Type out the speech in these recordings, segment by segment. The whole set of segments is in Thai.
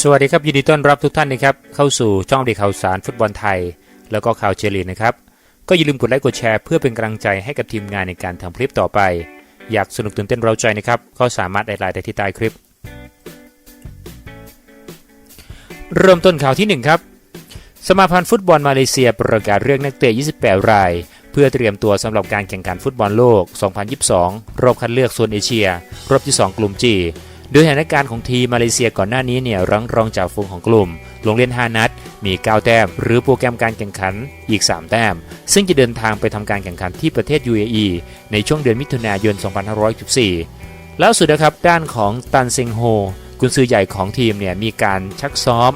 สวัสดีครับยินดีต้อนรับทุกท่านนะครับเข้าสู่ช่องด็กข่าวสารฟุตบอลไทย แล้วก็ข่าวเจลีนะครับก็อย่าลืมกดไลค์กดแชร์เพื่อเป็นกำลังใจให้กับทีมงานในการทำคลิปต่อไป อยากสนุกตื่นเต้นเราใจนะครับก็สามารถไลน์ได้ที่ใต้คลิป เริ่มต้นข่าวที่ 1 ครับ สมาพันธ์ฟุตบอลมาเลเซียประกาศเรียกนักเตะ 28 ราย เพื่อเตรียมตัวสำหรับการแข่งขันฟุตบอลโลก 2022 รอบคัดเลือกโซนเอเชีย รอบที่ 2 กลุ่มจี โดยสถานการณ์ของทีมมาเลเซียก่อนหน้านี้เนี่ยรั้งรองจากฝูงของกลุ่ม ลงเล่น 5 นัด มี 9 แต้ม หรือโปรแกรมการแข่งขันอีก 3 แต้ม ซึ่งจะเดินทางไปทำการแข่งขันที่ประเทศ UAE ในช่วงเดือนมิถุนายน 2564แล้วสุดนะครับด้านของตันเซงโฮกุนซือใหญ่ของทีมเนี่ยมีการชักซ้อม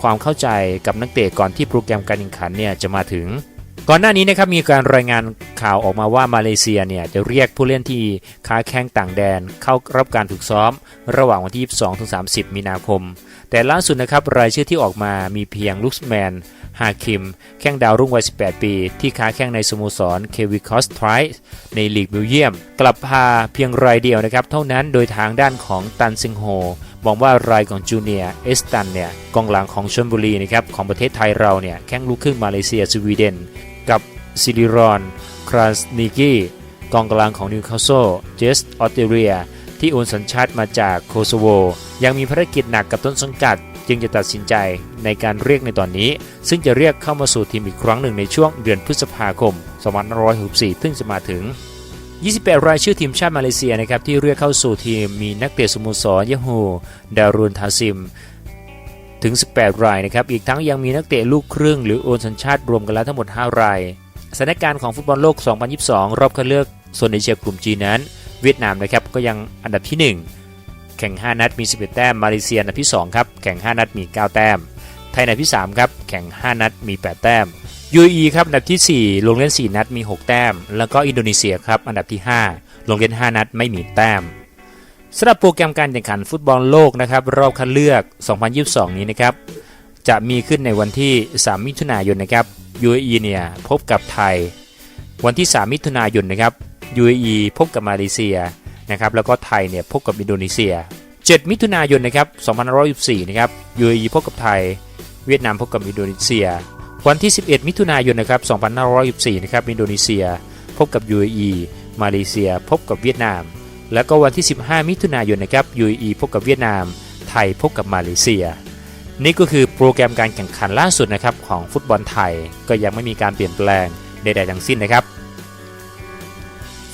ความเข้าใจกับนักเตะก่อนที่โปรแกรมการแข่งขันเนี่ยจะมาถึง ก่อนหน้านี้นะครับมีการรายงานข่าวออกมาว่ามาเลเซียเนี่ยจะเรียกผู้เล่นที่ค้าแข้งต่างแดนเข้ารับการฝึกซ้อม ระหว่างวันที่ 22-30 มีนาคม แต่ล่าสุดนะครับรายชื่อที่ออกมามีเพียงลุคแมนฮาคิม แข้งดาวรุ่งวัย 18 ปี ที่ค้าแข้งในสโมสรเควิคอสไทรส์ในลีกเบลเยียม กลับพาเพียงรายเดียวนะครับเท่านั้นโดยทางด้านของตันซิงโฮมองว่ารายของจูเนียเอสตันเนี่ยกองหลังของชลบุรีนะครับของประเทศไทยเราเนี่ยแข้งลูกครึ่งมาเลเซียสวีเดน กับซิลิรอนคราสนิกี้กองกลางของนิวคาสเซิลเจสออสเตรเลียที่โอนสัญชาติมาจากโคโซโว ยังมีภารกิจหนักกับต้นสังกัด จึงจะตัดสินใจในการเรียกในตอนนี้ ซึ่งจะเรียกเข้ามาสู่ทีมอีกครั้งหนึ่งในช่วงเดือนพฤษภาคม 2564 ซึ่งจะมาถึง 28 รายชื่อทีมชาติมาเลเซียนะครับที่เรียกเข้าสู่ทีมมีนักเตะสโมสรยะฮูดารุนทาซิมถึง 18 รายนะครับ อีกทั้งยังมีนักเตะลูกครึ่งหรือโอนสัญชาติรวมกันแล้วทั้งหมด 5 ราย สถานการณ์ของฟุตบอลโลก 2022 รอบคัดเลือกโซนเอเชียกลุ่มจีนั้น เวียดนามนะครับก็ยังอันดับที่ 1 ข่ง 5 นัดมี 11 แต้ม มาเลเซียอันดับที่ 2 ครับ แข่ง 5 นัดมี 9 แต้ม ไทยอันดับที่ 3 ครับ แข่ง 5 นัดมี 8 แต้ม UAE ครับ อันดับที่ 4 ลงเล่น 4 นัดมี 6 แต้ม แล้วก็อินโดนีเซียครับ อันดับที่ 5 ลงเล่น 5 นัดไม่มีแต้มสำหรับโปรแกรมการแข่งขันฟุตบอลโลกนะครับรอบคัดเลือก 2022 นี้นะครับจะมีขึ้นในวันที่ 3 มิถุนายนนะครับ UAE เนี่ยพบกับไทย วันที่ 3 มิถุนายนนะครับ UAE พบกับมาเลเซีย นะครับแล้วก็ไทยเนี่ยพบกับอินโดนีเซีย 7 มิถุนายนนะครับ2564นะครับ UAE พบกับไทย เวียดนามพบกับอินโดนีเซีย วันที่ 11 มิถุนายนนะครับ2564นะครับอินโดนีเซีย พบกับ UAE มาเลเซีย พบกับเวียดนาม แล้วก็วันที่ 15 มิถุนายนนะครับ UAE พบกับเวียดนาม ไทยพบกับมาเลเซีย นี่ก็คือโปรแกรมการแข่งขันล่าสุดนะครับของฟุตบอลไทยก็ยังไม่มีการเปลี่ยนแปลงใดๆทั้งสิ้นนะครับ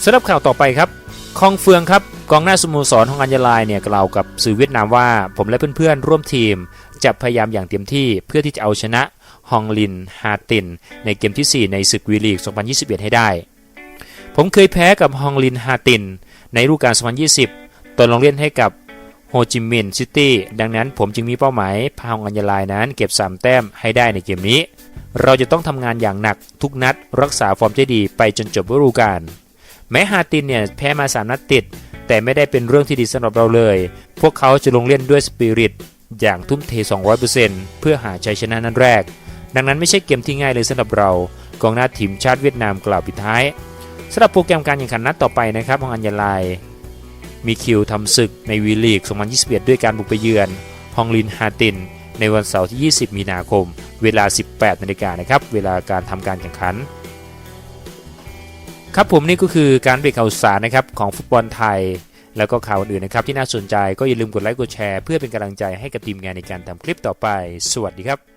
สำหรับข่าวต่อไปครับ คองเฟืองครับกองหน้าสโมสรของอัญญาลายเนี่ยกล่าวกับสื่อเวียดนามว่า ผมและเพื่อนๆ ร่วมทีมจะพยายามอย่างเต็มที่เพื่อที่จะเอาชนะฮองลินฮาติน ในเกมที่ 4 ในศึกวีลีก 2021 ให้ได้ ผมเคยแพ้กับฮองลินฮาติน ในฤดูกาล 2020 ตอนลงเล่นให้กับโฮจิมินห์ซิตี้ดังนั้นผมจึงมีเป้าหมายพาฮองอัญญาลายนั้นเก็บ 3 แต้มให้ได้ในเกมนี้ เราจะต้องทำงานอย่างหนักทุกนัดรักษาฟอร์มที่ดีไปจนจบฤดูกาล แม้ฮาตินเนี่ยแพ้มา 3 นัดติด แต่ไม่ได้เป็นเรื่องที่ดีสำหรับเราเลย พวกเขาจะลงเล่นด้วยสปิริตอย่างทุ่มเท 200%เพื่อหาชัยชนะนัดแรก ดังนั้นไม่ใช่เกมที่ง่ายเลยสำหรับเรากองหน้าทีมชาติเวียดนามกล่าวปิดท้ายสำหรับโปรแกรมการแข่งขันนัดต่อไปนะครับของอัญญาลายมีคิวทำศึกในวีลีก 2021 ด้วยการบุกไปเยือนฮองลินฮาติน ในวันเสาร์ที่ 20 มีนาคม เวลา 18 นาฬิกานะครับ เวลาการทำการแข่งขัน ครับผมนี่ก็คือการเบรกข่าวสารนะครับของฟุตบอลไทย แล้วก็ข่าวอื่นๆนะครับที่น่าสนใจก็อย่าลืมกดไลค์กดแชร์เพื่อเป็นกำลังใจให้กับทีมงานในการทำคลิปต่อไป สวัสดีครับ